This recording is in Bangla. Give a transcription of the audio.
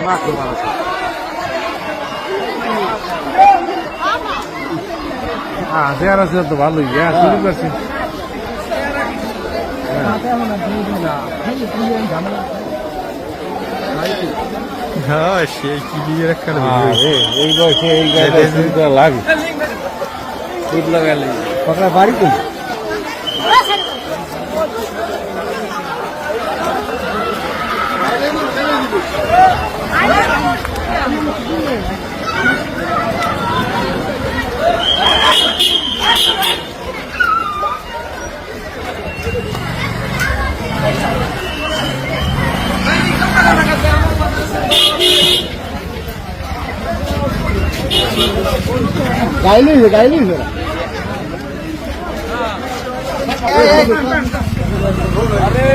একদম আক্রমণ আছে হ্যাঁ চেয়ার আছে তো ভালোই হ্যাঁ শুরু করছি হ্যাঁ ক্লিয়ার একটা হ্যাঁ, এ- এই বয়সে এই গাড়িটা লাগে লাগালে বাড়ি গাইলি গাইলি আরে।